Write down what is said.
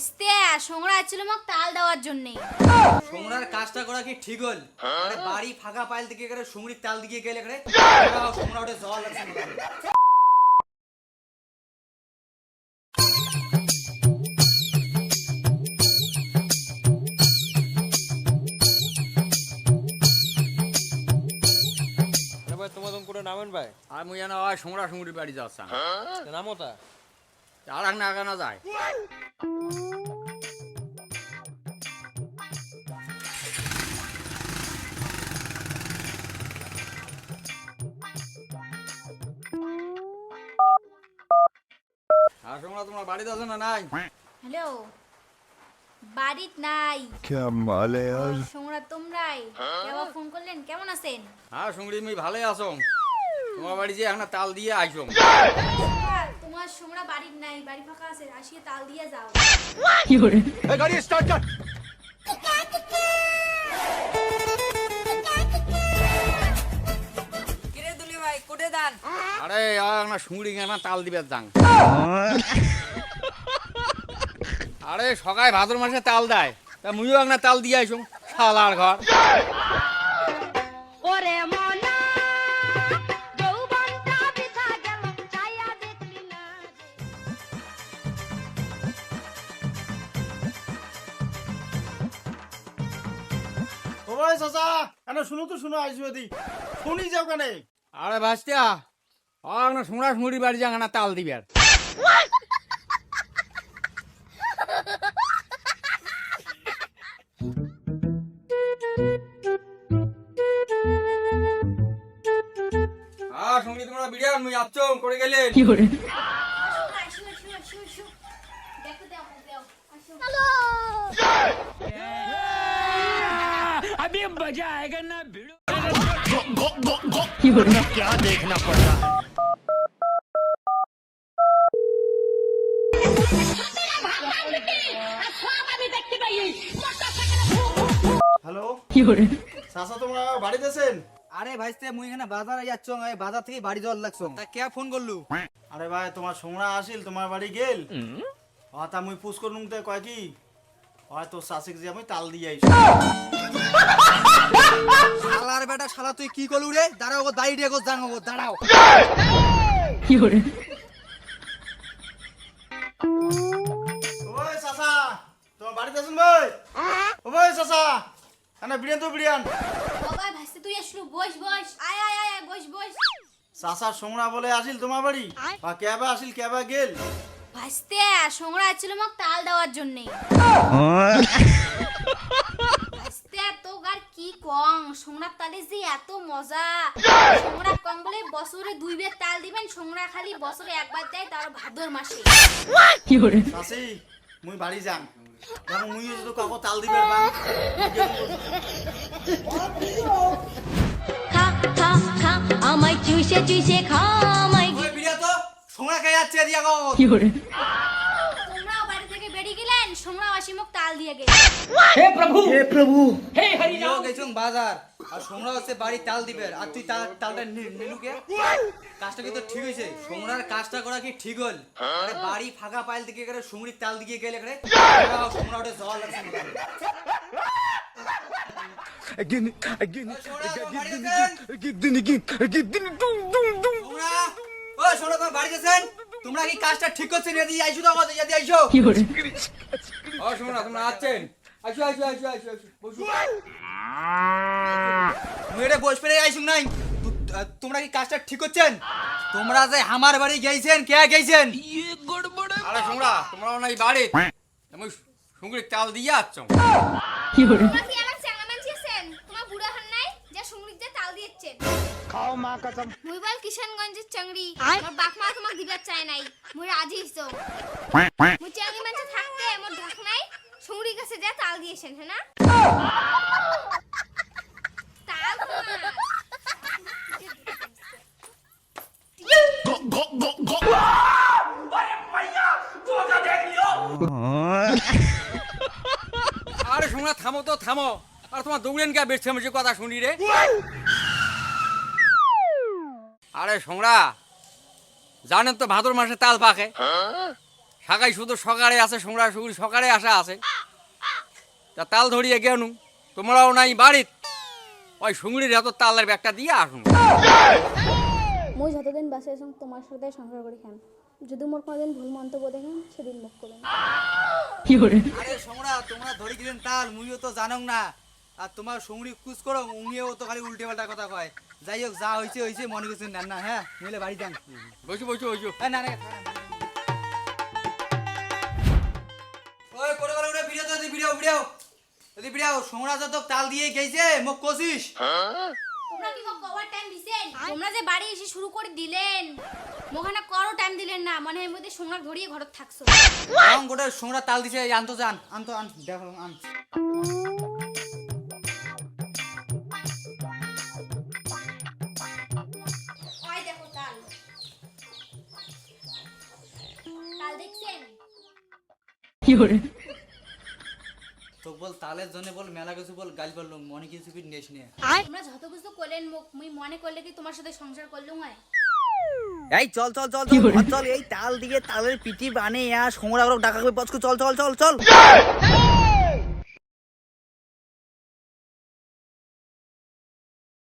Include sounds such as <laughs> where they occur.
ভাসতে সোংরা ছিল মোক তাল দেওয়ার জন্যে। সোমরার কাজটা করা কি ঠিক হল? আরে বাড়ি ফাঁকা পাইল দিকে করে সুমরির তাল দিকে গেলে করে সোমরা ওটা জল মোটামুটি। তোমার তুমি করে নামেন ভাই। আর মুই জানা হয় সোমরা সুমরির বাড়ি যাচ্ছি নামো তা। আর এক না আগানো যায় আর সোমরা তোমার বাড়িতে আছে না নাই হ্যালো বাড়িত নাই क्या माल है यार সোংরা তোমরাই কেবা ফোন করলেন কেমন আছেন হ্যাঁ সুমরি মুই ভালোই আছো তোমার বাড়ি যে এখন তাল দিয়ে আইসো সোংরা, তোমার সোমরা বাড়ির নাই বাড়ি ফাঁকা আছে আসিয়ে তাল দিয়ে যাও। গাড়ি স্টার্ট কর। আরে সকাল ভাদ্র মাসে তাল দেয়। তা মুই তাল দিয়ে আইসুম শালার ঘর। ও ভাই চাচা কেন শুনো তো শুনো আইসু এদি শুনি যাও কেন। আরে ভাসতিয়া আর না সুমরা সুমরির বাড়ি যাং না তাল দিবে আর। তোমরা মুই আপচো করে গেলেন আসো আসো আসো আসো দেখো দাও দাও আসো হ্যালো क्या देखना पड़ता है হ্যালো চাচা তোমরা বাড়িতে আছেন আরে ভাইস্তে মুই এখানে বাজারে যাচ্ছ এই বাজার থেকে বাড়ি জল লাগছো তা কে ফোন করলু আরে ভাই তোমার সোমরা আসিল তোমার বাড়ি গেল তা মুই পুষ করলুম তে কয় কি হয় তোর শাসিক যে আমি তাল দিয়ে আইসু শালার বেটা শালা তুই কি করলু রে? দাঁড়াও গো দাঁড়িয়ে গো জাঙ্গো গো দাঁড়াও। ওই চাচা তোমার বাড়িতে আছেন ভাই? ও ভাই চাচা কেন বিরিয়ান তো বিরিয়ান। বাবা ভাসতে তুই আসলু বস বস। আয় আয় আয় বস বস। চাচা সোমরা বলে আসিল তোমার বাড়ি? বা কেবা আসিল কেবা গেল? ভাসতে সোংরা ছিল মোক তাল দেওয়ার জন্যে। আর কি কং সোংরা তালে যে এত মজা। সোংরা কম বলে বছরে দুই বের তাল দিবেন সোংরা খালি বছরে একবার দেয় তার ভাদর মাসে। চাচি মুই বাড়ি যাম। মুই যদি কাকো তাল দিবে বা খা খা খা আমায় চুষে চুষে খা আমায় বিড়িয়া তো সোনা খেয়ে যাচ্ছে দিয়া গো তোমরাও বাড়ি থেকে বেরিয়ে গেলেন সোংরা আসি মোক তাল দিয়ে গেলেন নিয়েও গেছুম বাজার আর সোমরা হচ্ছে বাড়ি তাল দিবে আর তুই তাল- তালটা নিলুকে কাজটা কিন্তু ঠিক হয়েছে সোমরার কাজটা করা কি ঠিক হল আরে বাড়ি ফাঁকা পাইল দিকে করে তাল দিকে গেলে করে সোমরা ওটা জল লাগছে again again তোমার বাড়ি again again again again dum dum dum ও সোমরা তোমার বাড়ি গেছেন তোমরা কি কাজটা ঠিক করছেন এদি আইসো তো আমাদের এদি আইসো ও অসমরা তোমরা কি কাজটা ঠিক তোমরা যে আমার বাড়ি গেছেন কে গেছেন ইয়ে বাড়ি? দিয়ে খাও মা কসম। মুই বল কিশনগঞ্জের চাংড়ি। আমার বাপ মা তোমাকে দিবার চাই নাই। মুই রাজি হইছো। <laughs> মুই মানে সুংরি কাছে যা তাল দিয়েছেন হ্যাঁ না? তাল <laughs> আরে সোমরা থামো তো থামো। আর তোমার দৌড়েন কে বেশ থেমেছে কথা শুনি রে। আরে সোমরা জানেন তো ভাদর মাসে তাল পাকে। সাকাই শুধু সকালে আছে সোংরা সুগুরি সকালে আসা আছে। তা তাল ধরিয়ে গেনু। তোমরাও নাই বাড়িত। ওই সুংড়ির এত তালের ব্যাগটা দিয়ে আসুন। মই যতদিন বাঁচে আছো তোমার সাথে সংসার করে খাম যদি মোর কোনোদিন ভুল মন্তব্য দেখেন সেদিন মুখ করবেন আরে সোংরা তোমরা ধরে গেলেন তাল মুইও তো জানং না। আর তোমার সঙ্গী কুচ করো উনিও তো খালি উল্টে পাল্টা কথা কয়। যাই হোক যা হয়েছে হয়েছে মনে করছেন নেন না হ্যাঁ নইলে বাড়ি যান। বসু বসু বসু। হ্যাঁ না না। ভিডিও যদি ভিডিও সোংরা যত তাল দিয়ে গেছে মোক কষিস। তোমরা কি কবার টাইম দিছেন? তোমরা যে বাড়ি এসে শুরু করে দিলেন মোখানে করো টাইম দিলেন না মনে হয় মধ্যে সোমনাথ ধরিয়ে ঘরত থাকছো। এখন গোটা সোংরা তাল দিছে আনতো যান আনতো আন দেখো আন। ওই দেখো তো বল তালের জন্য বল মেলা কিছু বল গাল বল মনে কিছু কি নেস নিয়ে তোমরা যত কিছু করলেন মুখ মুই মনে করলে কি তোমার সাথে সংসার করলুম হয়? এই চল চল চল চল চল এই তাল দিয়ে তালের পিটি বানে আর সোমরা ডাকা করে পচকু চল চল চল চল।